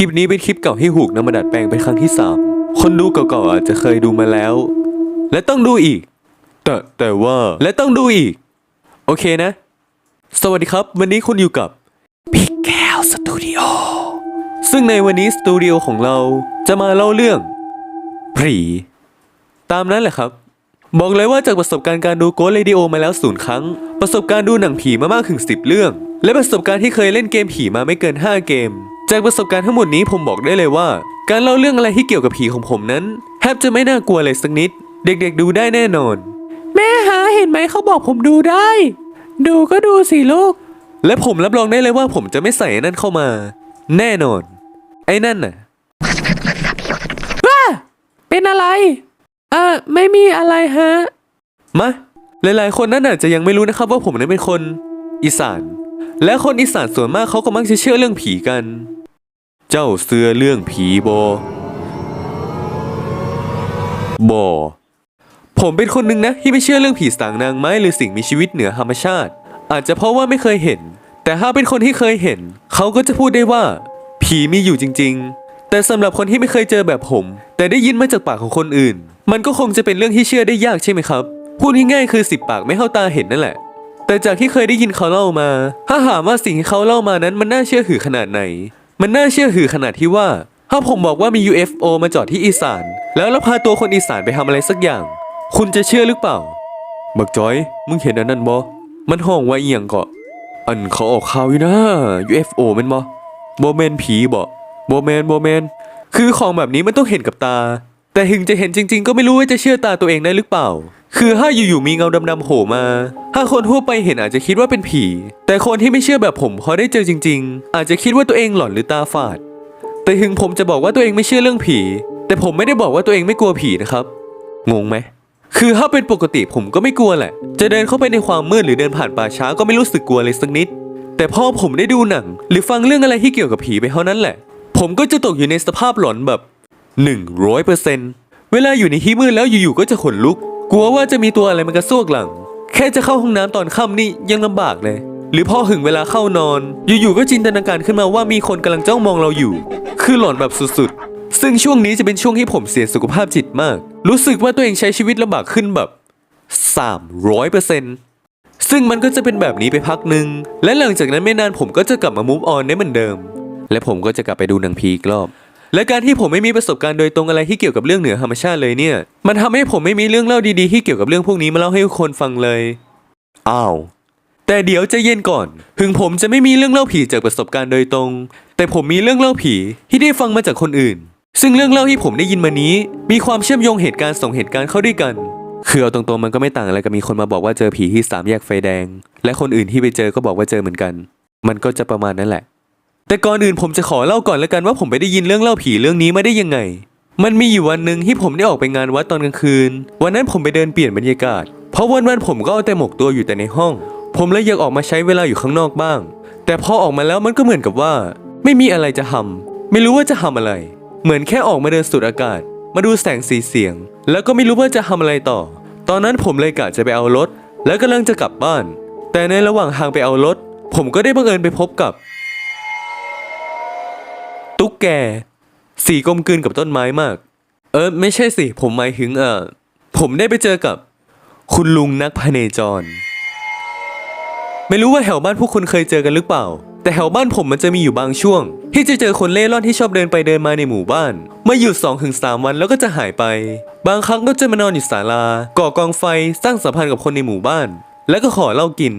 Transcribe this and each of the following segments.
คลิปนี้เป็นคลิปเก่าที่หูกนำมาดัดแปลงเป็นครั้งที่ 3 คนดูเก่าๆอาจจะเคยดูมาแล้ว และต้องดูอีก แต่แต่ว่าและต้องดูอีก โอเคนะ สวัสดีครับ วันนี้คุณอยู่กับพี่แก้วสตูดิโอซึ่งในวันนี้สตูดิโอของเราจะมาเล่าเรื่องผีตามนั้นแหละครับ บอกเลยว่าจากประสบการณ์การดูโก s เ r ดิโอมาแล้วศูนย์ครั้ง ประสบการณ์ดูหนังผีมามากถึง 10 เรื่อง และประสบการณ์ที่เคยเล่นเกมผีมาไม่เกิน 5 เกม จากประสบการณ์ทั้งหมดนี้ผมบอกได้เลยว่า การเล่าเรื่องอะไรที่เกี่ยวกับผีของผมนั้นแทบจะไม่น่ากลัวเลยสักนิด เด็กๆดูได้แน่นอน แม่ฮะเห็นไหมเขาบอกผมดูได้ ดูก็ดูสิลูก และผมรับรองได้เลยว่าผมจะไม่ใส่ไอ้นั่นเข้ามา แน่นอน ไอ้นั่นน่ะว้าเป็นอะไร เออไม่มีอะไรฮะ มาหลายๆ คนนั้นอาจจะยังไม่รู้นะครับว่าผมนั้นเป็นคน อีสาน และคนอีสานส่วนมากเขาก็มักจะเชื่อเรื่องผีกัน เจ้าเสือเรื่องผีบอบอผมเป็นคนหนึ่งนะที่ไม่เชื่อเรื่องผีสางนางไม้หรือสิ่งมีชีวิตเหนือธรรมชาติ อาจจะเพราะว่าไม่เคยเห็น แต่ถ้าเป็นคนที่เคยเห็น เขาก็จะพูดได้ว่า ผีมีอยู่จริง ๆ แต่สำหรับคนที่ไม่เคยเจอแบบผม แต่ได้ยินมาจากปากของคนอื่น มันก็คงจะเป็นเรื่องที่เชื่อได้ยากใช่ไหมครับ พูดง่ายๆคือสิบปากไม่เข้าตาเห็นนั่นแหละ แต่จากที่เคยได้ยินเขาเล่ามา ถ้าถามว่าสิ่งที่เขาเล่ามานั้นมันน่าเชื่อถือขนาดไหน มันน่าเชื่อถือขนาดที่ว่า ถ้าผมบอกว่ามี UFO มาจอดที่อีสาน แล้วเราพาตัวคนอีสานไปทำอะไรสักอย่าง คุณจะเชื่อหรือเปล่าบักจอย มึงเห็นอันนั้นบ่มันห้องไว่าเอียงเกาะอันเขาออกข่าวอยู่นะ UFO มันบ่โบแมนผีบ่โบแมนโบแมนคือของแบบนี้มันต้องเห็นกับตา แต่ถึงจะเห็นจริง ๆ ก็ไม่รู้ว่าจะเชื่อตาตัวเองได้หรือเปล่า คือถ้าอยู่ๆมีเงาดำๆโผล่มา ถ้าคนทั่วไปเห็นอาจจะคิดว่าเป็นผี แต่คนที่ไม่เชื่อแบบผมพอได้เจอจริง ๆ อาจจะคิดว่าตัวเองหลอนหรือตาฝาด แต่ถึงผมจะบอกว่าตัวเองไม่เชื่อเรื่องผี แต่ผมไม่ได้บอกว่าตัวเองไม่กลัวผีนะครับ งงไหม คือถ้าเป็นปกติผมก็ไม่กลัวแหละ จะเดินเข้าไปในความมืดหรือเดินผ่านป่าช้าก็ไม่รู้สึกกลัวเลยสักนิด แต่พอผมได้ดูหนัง หรือฟังเรื่องอะไรที่เกี่ยวกับผีไปเท่านั้นแหละ ผมก็จะตกอยู่ในสภาพหลอนแบบ100%เวลาอยู่ในที่มืดแล้วอยู่ๆก็จะขนลุก กลัวว่าจะมีตัวอะไรมันกระซวกหลัง แค่จะเข้าห้องน้ำตอนค่ำนี่ยังลำบากเลย หรือพอถึงเวลาเข้านอน อยู่ๆก็จินตนาการขึ้นมาว่ามีคนกำลังจ้องมองเราอยู่ คือหลอนแบบสุดๆ ซึ่งช่วงนี้จะเป็นช่วงที่ผมเสียสุขภาพจิตมาก รู้สึกว่าตัวเองใช้ชีวิตลำบากขึ้นแบบ300%ซึ่งมันก็จะเป็นแบบนี้ไปพักหนึ่ง และหลังจากนั้นไม่นานผมก็จะกลับมา move on ได้เหมือนเดิม และผมก็จะกลับไปดูหนังผีอีกรอบ และการที่ผมไม่มีประสบการณ์โดยตรงอะไรที่เกี่ยวกับเรื่องเหนือธรรมชาติเลยเนี่ย มันทำให้ผมไม่มีเรื่องเล่าดีๆที่เกี่ยวกับเรื่องพวกนี้มาเล่าให้ทุกคนฟังเลยอ้าวแต่เดี๋ยวจะเย็นก่อน ถึงผมจะไม่มีเรื่องเล่าผีจากประสบการณ์โดยตรง แต่ผมมีเรื่องเล่าผีที่ได้ฟังมาจากคนอื่น ซึ่งเรื่องเล่าที่ผมได้ยินมานี้ มีความเชื่อมโยงเหตุการณ์สองเหตุการณ์เข้าด้วยกันคือเอาตรงๆมันก็ไม่ต่างอะไรกับมีคนมาบอกว่าเจอผีที่สามแยกไฟแดง และคนอื่นที่ไปเจอก็บอกว่าเจอเหมือนกัน มันก็จะประมาณนั้นแหละ แต่ก่อนอื่นผมจะขอเล่าก่อนแล้วกันว่าผมไปได้ยินเรื่องเล่าผีเรื่องนี้มาได้ยังไง มันมีอยู่วันหนึ่งที่ผมได้ออกไปงานวัดตอนกลางคืน วันนั้นผมไปเดินเปลี่ยนบรรยากาศ เพราะวันวันผมก็เอาแต่หมกตัวอยู่แต่ในห้อง ผมเลยอยากออกมาใช้เวลาอยู่ข้างนอกบ้าง แต่พอออกมาแล้วมันก็เหมือนกับว่า ไม่มีอะไรจะทำไม่รู้ว่าจะทำอะไร เหมือนแค่ออกมาเดินสูดอากาศ มาดูแสงสีเสียง แล้วก็ไม่รู้ว่าจะทำอะไรต่อ ตอนนั้นผมเลยกะจะไปเอารถ แล้วกำลังจะกลับบ้าน แต่ในระหว่างทางไปเอารถ ผมก็ได้บังเอิญไปพบกับ ตุ๊กแก สีกลมกลืนกับต้นไม้มาก เออไม่ใช่สิ ผมหมายถึงเออผมได้ไปเจอกับ คุณลุงนักพเนจร ไม่รู้ว่าแถวบ้านพวกคุณเคยเจอกันหรือเปล่า แต่แถวบ้านผมมันจะมีอยู่บางช่วง ที่จะเจอคนเล่ร่อนที่ชอบเดินไปเดินมาในหมู่บ้านมาอยู่2อถึงสวันแล้วก็จะหายไป บางครั้งก็จะมานอนอยู่ศาลา ก่อกองไฟสร้างสัมพันธ์กับคนในหมู่บ้าน แล้วก็ขอเหล้ากิน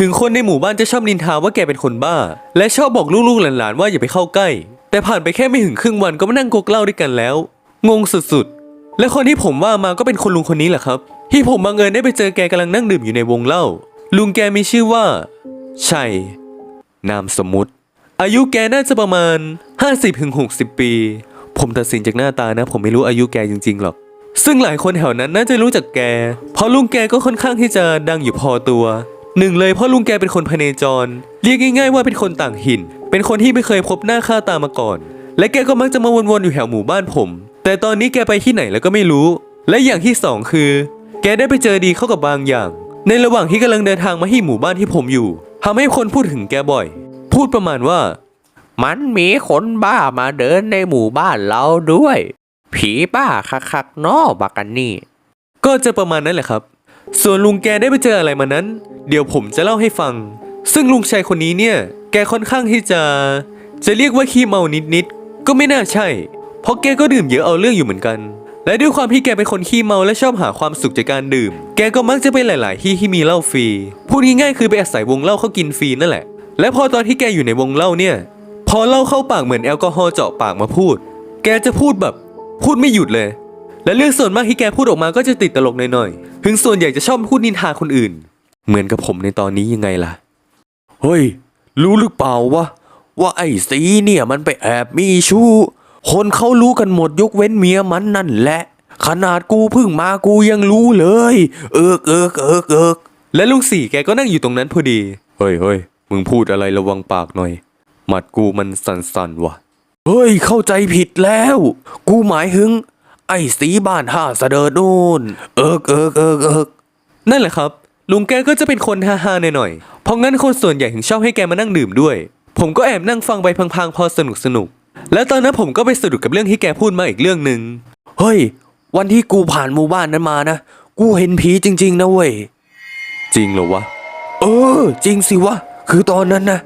ถึงคนในหมู่บ้านจะชอบนินทาว่าแกเป็นคนบ้า และชอบบอกลูกๆหลานๆว่าอย่าไปเข้าใกล้ แต่ผ่านไปแค่ไม่ถึงครึ่งวันก็มานั่งกกเหล้าด้วยกันแล้ว งงสุดๆ และคนที่ผมว่ามาก็เป็นคุณลุงคนนี้แหละครับ ที่ผมบังเอิญได้ไปเจอแกกำลังนั่งดื่มอยู่ในวงเหล้าลุงแกมีชื่อว่า ชัย นามสมมุติ อายุแกน่าจะประมาณ 50-60 ปี ผมตัดสินจากหน้าตานะ ผมไม่รู้อายุแกจริงๆหรอกซึ่งหลายคนแถวนั้นน่าจะรู้จักแก เพราะลุงแกก็ค่อนข้างที่จะดังอยู่พอตัว หนึ่งเลยเพราะลุงแกเป็นคนพเนจร เรียกง่ายๆว่าเป็นคนต่างถิ่นเป็นคนที่ไม่เคยพบหน้าค่าตามาก่อน และแกก็มักจะมาวนๆอยู่แถวหมู่บ้านผม แต่ตอนนี้แกไปที่ไหนแล้วก็ไม่รู้ และอย่างที่สองคือ แกได้ไปเจอดีเข้ากับบางอย่าง ในระหว่างที่กำลังเดินทางมาที่หมู่บ้านที่ผมอยู่ทำให้คนพูดถึงแกบ่อย พูดประมาณว่า มันมีคนบ้ามาเดินในหมู่บ้านเราด้วย ผีบ้าคักๆเนอบักกันนี่ก็จะประมาณนั้นแหละครับ ส่วนลุงแกได้ไปเจออะไรมานั้น เดี๋ยวผมจะเล่าให้ฟัง ซึ่งลุงชายคนนี้เนี่ย แกค่อนข้างที่จะ จะเรียกว่าขี้เมานิดๆก็ไม่น่าใช่ เพราะแกก็ดื่มเยอะเอาเรื่องอยู่เหมือนกัน และด้วยความที่แกเป็นคนขี้เมาและชอบหาความสุขจากการดื่ม แกก็มักจะไปหลาย ๆ ที่ที่มีเหล้าฟรีพูดง่ายๆคือไปอาศัยวงเหล้าเขากินฟรีนั่นแหละ และพอตอนที่แกอยู่ในวงเหล้าเนี่ย พอเหล้าเข้าปากเหมือนแอลกอฮอล์เจาะปากมาพูด แกจะพูดแบบ พูดไม่หยุดเลย และเรื่องส่วนมากที่แกพูดออกมาก็จะติดตลกหน่อยๆ ถึงส่วนใหญ่จะชอบพูดนินทาคนอื่น เหมือนกับผมในตอนนี้ยังไงล่ะ เฮ้ย รู้หรือเปล่าวะว่าไอ้สีเนี่ยมันไปแอบมีชู้ คนเขารู้กันหมดยกเว้นเมียมันนั่นแหละ ขนาดกูเพิ่งมากูยังรู้เลย เอิกเอิกเอิกเอิกและลุงสี่แกก็นั่งอยู่ตรงนั้นพอดี เฮ้ยเฮ้ยมึงพูดอะไรระวังปากหน่อย หมัดกูมันสั่นๆว่ะ เฮ้ยเข้าใจผิดแล้ว กูหมายถึง ไอ้สีบ้านท่าเสดิร์ดนู่น เอิกเอิกเอิกเอิกนั่นแหละครับ ลุงแกก็จะเป็นคนฮาๆหน่อยๆเพราะงั้นคนส่วนใหญ่ถึงชอบให้แกมานั่งดื่มด้วย ผมก็แอบนั่งฟังไปพังๆพอสนุกสนุกๆและตอนนั้นผมก็ไปสะดุดกับเรื่องที่แกพูดมาอีกเรื่องหนึ่งเฮ้ย วันที่กูผ่านหมู่บ้านนั้นมานะ กูเห็นผีจริง ๆ นะเว้ย จริงเหรอวะ เออ จริงสิวะ คือตอนนั้นนะ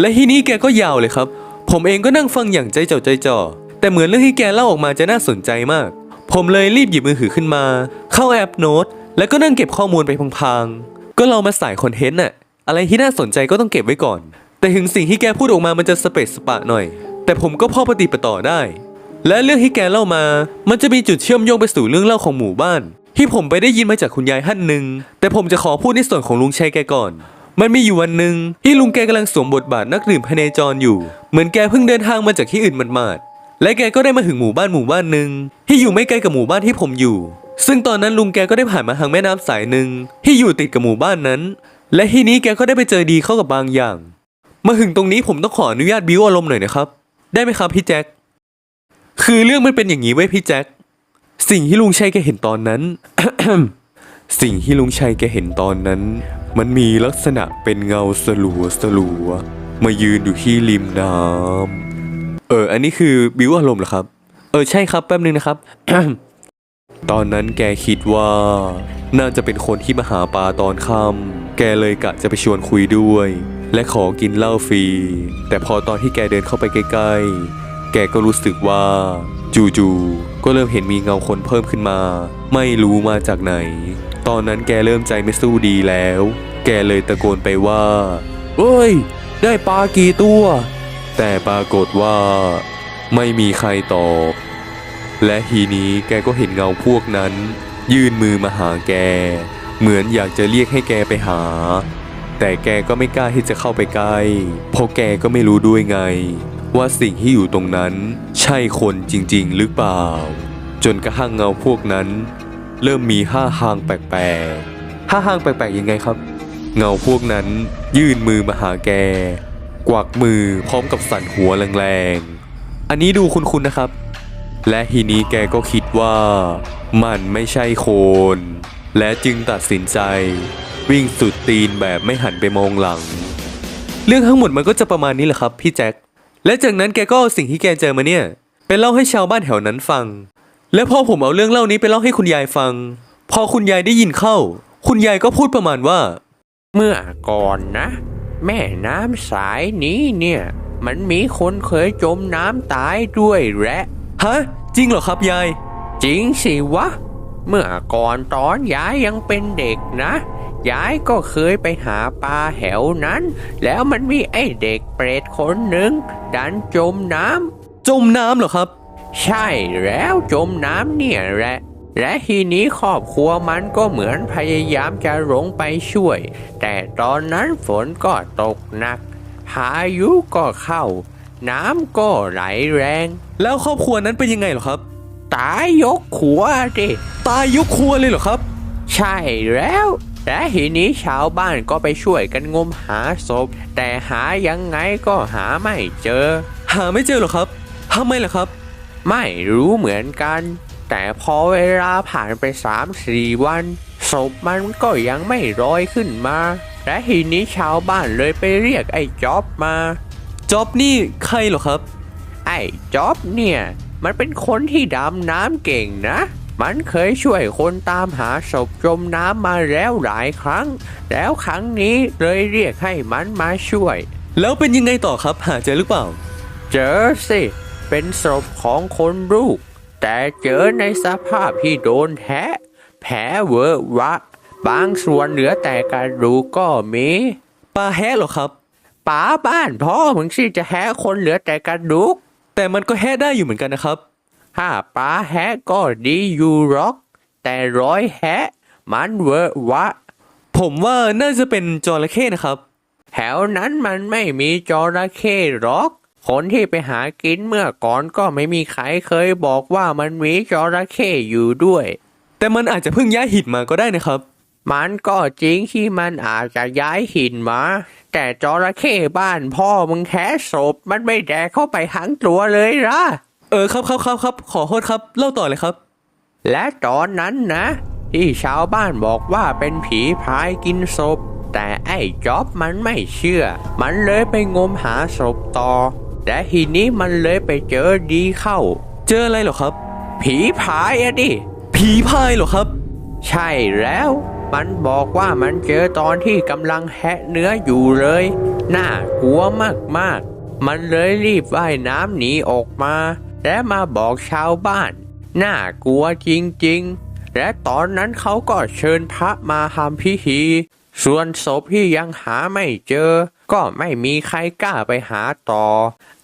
และทีนี้แกก็ยาวเลยครับ ผมเองก็นั่งฟังอย่างใจเจ่อใจจ่อแต่เหมือนเรื่องที่แกเล่าออกมาจะน่าสนใจมาก ผมเลยรีบหยิบมือถือขึ้นมา เข้าแอปโน้ตแล้วก็นั่งเก็บข้อมูลไปพลางๆ ก็เรามาสายคอนเทนต์น่ะ อะไรที่น่าสนใจก็ต้องเก็บไว้ก่อน แต่ถึงสิ่งที่แกพูดออกมามันจะสเปซสปะหน่อย แต่ผมก็พอปฏิปต่อได้ และเรื่องที่แกเล่ามา มันจะมีจุดเชื่อมโยงไปสู่เรื่องเล่าของหมู่บ้าน ที่ผมไปได้ยินมาจากคุณยายท่านหนึ่ง แต่ผมจะขอพูดในส่วนของลุงชัยแกก่อน มันมีอยู่วันหนึ่งที่ลุงแกกำลังสวมบทบาทนักดื่มพเนจรอยู่ เหมือนแกเพิ่งเดินทางมาจากที่อื่นหมาดๆ และแกก็ได้มาถึงหมู่บ้านหมู่บ้านหนึ่งที่อยู่ไม่ไกลกับหมู่บ้านที่ผมอยู่ ซึ่งตอนนั้นลุงแกก็ได้ผ่านมาทางแม่น้ำสายหนึ่งที่อยู่ติดกับหมู่บ้านนั้น และที่นี้แกก็ได้ไปเจอดีเข้ากับบางอย่าง มาถึงตรงนี้ผมต้องขออนุญาตบิวอารมณ์หน่อยนะครับ ได้ไหมครับพี่แจ็คคือเรื่องมันเป็นอย่างนี้ไว้ยพี่แจ็คสิ่งที่ลุงชัยแกเห็นตอนนั้น สิ่งที่ลุงชัยแกเห็นตอนนั้น มันมีลักษณะเป็นเงาสลัวสลัวมายืนอยู่ที่ริมน้ำ เออ อันนี้คือบิวอารมณ์เหรอครับ เออ ใช่ครับแป๊บนึงนะครับ ตอนนั้นแกคิดว่า น่าจะเป็นคนที่มาหาปลาตอนค่ำแกเลยกะจะไปชวนคุยด้วย และขอกินเหล้าฟรี แต่พอตอนที่แกเดินเข้าไปใกล้ๆ แกก็รู้สึกว่า จู่ๆก็เริ่มเห็นมีเงาคนเพิ่มขึ้นมา ไม่รู้มาจากไหน ตอนนั้นแกเริ่มใจไม่สู้ดีแล้ว แกเลยตะโกนไปว่าเฮ้ย ได้ปลากี่ตัว แต่ปรากฏว่าไม่มีใครตอบ และทีนี้แกก็เห็นเงาพวกนั้น ยื่นมือมาหาแก เหมือนอยากจะเรียกให้แกไปหา แต่แกก็ไม่กล้าที่จะเข้าไปใกล้เพราะแกก็ไม่รู้ด้วยไง ว่าสิ่งที่อยู่ตรงนั้น ใช่คนจริงๆ หรือเปล่า จนกระทั่งเงาพวกนั้น เริ่มมีท่าทางแปลกๆท่าทางแปลกๆยังไงครับ เงาพวกนั้นยื่นมือมาหาแก กวักมือพร้อมกับสั่นหัวแรงๆ อันนี้ดูคุ้นๆนะครับ และทีนี้แกก็คิดว่ามันไม่ใช่โคน และจึงตัดสินใจ วิ่งสุดตีนแบบไม่หันไปมองหลัง เรื่องทั้งหมดมันก็จะประมาณนี้แหละครับพี่แจ็ค และจากนั้นแกก็เอาสิ่งที่แกเจอมาเนี่ยไปเล่าให้ชาวบ้านแถวนั้นฟัง และพอผมเอาเรื่องเล่านี้ไปเล่าให้คุณยายฟัง พอคุณยายได้ยินเข้า คุณยายก็พูดประมาณว่า เมื่อก่อนนะ แม่น้ำสายนี้เนี่ย มันมีคนเคยจมน้ำตายด้วยแหละฮะ จริงเหรอครับยาย จริงสิวะ เมื่อก่อนตอนยายยังเป็นเด็กนะยายก็เคยไปหาปลาแถวนั้น แล้วมันมีไอ้เด็กเปรตคนหนึ่งดันจมน้จมน้ำเหรอครับำใช่แล้วจมน้ำเนี่ยแหละ และทีนี้ครอบครัวมันก็เหมือนพยายามจะลงไปช่วย แต่ตอนนั้นฝนก็ตกหนัก พายุก็เข้า น้ำก็ไหลแรง แล้วครอบครัวนั้นเป็นยังไงเหรอครับ ตายยกขัวดิตายยกครัวเลยเหรอครับ ใช่แล้ว และทีนี้ชาวบ้านก็ไปช่วยกันงมหาศพ แต่หายังไงก็หาไม่เจอ หาไม่เจอเหรอครับทำไมล่ะครับ ไม่รู้เหมือนกัน แต่พอเวลาผ่านไปสามสี่วันศพมันก็ยังไม่ลอยขึ้นมา และทีนี้ชาวบ้านเลยไปเรียกไอ้จ๊อบมาจ็อบนี่ใครเหรอครับ ไอ้จ๊อบเนี่ย มันเป็นคนที่ดำน้ำเก่งนะ มันเคยช่วยคนตามหาศพจมน้ำมาแล้วหลายครั้ง แล้วครั้งนี้เลยเรียกให้มันมาช่วย แล้วเป็นยังไงต่อครับหาเจอหรือเปล่า เจอสิ เป็นศพของคนลูก แต่เจอในสภาพที่โดนแทะ แผลเวอะวะ บางส่วนเหลือแต่กระดูกก็มีปลาแฮะเหรอครับป๋าบ้านพ่อมึงสิจะแหะคนเหลือแต่กระดูก แต่มันก็แฮะได้อยู่เหมือนกันนะครับ ถ้าป๋าแหะก็ดีอยู่หรอก แต่ร้อยแหะมันเวอะวะ ผมว่าน่าจะเป็นจระเข้นะครับ แถวนั้นมันไม่มีจระเข้หรอก คนที่ไปหากินเมื่อก่อนก็ไม่มีใครเคยบอกว่ามันมีจระเข้อยู่ด้วย แต่มันอาจจะเพิ่งย้ายหินมาก็ได้นะครับ มันก็จริงที่มันอาจจะย้ายหินมา แต่จระเข้บ้านพ่อมึงแค่ศพมันไม่แดกเข้าไปทั้งตัวเลยละเออครับครับครับครับขอโทษครับ เล่าต่อเลยครับ และตอนนั้นนะ ที่ชาวบ้านบอกว่าเป็นผีพรายกินศพ แต่ไอ้จ๊อบมันไม่เชื่อ มันเลยไปงมหาศพต่อ และทีนี้มันเลยไปเจอดีเข้า เจออะไรเหรอครับ ผีพรายอะดิ ผีพายเหรอครับ ใช่แล้ว มันบอกว่ามันเจอตอนที่กำลังแหะเนื้ออยู่เลย น่ากลัวมากๆ มันเลยรีบว่ายน้ำหนีออกมา และมาบอกชาวบ้าน น่ากลัวจริงๆ และตอนนั้นเขาก็เชิญพระมาทำพิธี ส่วนศพที่ยังหาไม่เจอก็ไม่มีใครกล้าไปหาต่อ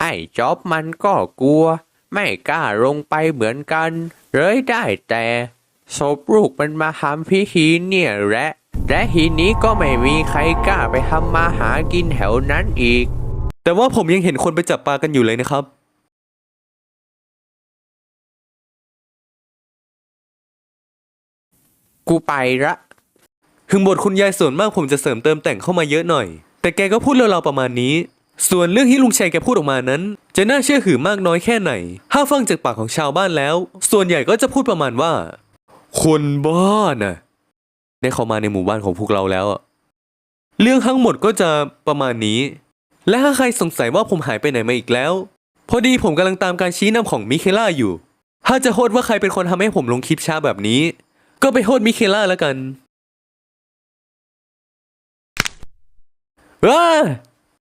ไอ้จ๊อบมันก็กลัว ไม่กล้าลงไปเหมือนกัน เลยได้แต่ศพลูกมันมาทำพิธีเนี่ยแหละและทีนี้ก็ไม่มีใครกล้าไปทำมาหากินแถวนั้นอีก แต่ว่าผมยังเห็นคนไปจับปลากันอยู่เลยนะครับ กูไปละถึงบทคุณยายส่วนมากผมจะเสริมเติมแต่งเข้ามาเยอะหน่อย แต่แกก็พูดเล่าๆประมาณนี้ ส่วนเรื่องที่ลุงชัยแกพูดออกมานั้น จะน่าเชื่อถือมากน้อยแค่ไหน ถ้าฟังจากปากของชาวบ้านแล้ว ส่วนใหญ่ก็จะพูดประมาณว่า คนบ้าน่ะได้เข้ามาในหมู่บ้านของพวกเราแล้ว เรื่องทั้งหมดก็จะประมาณนี้ และถ้าใครสงสัยว่าผมหายไปไหนมาอีกแล้ว พอดีผมกำลังตามการชี้นำของมิเคล่าอยู่ ถ้าจะโทษว่าใครเป็นคนทำให้ผมลงคลิปช้าแบบนี้ ก็ไปโทษมิเคล่าแล้วกันว้า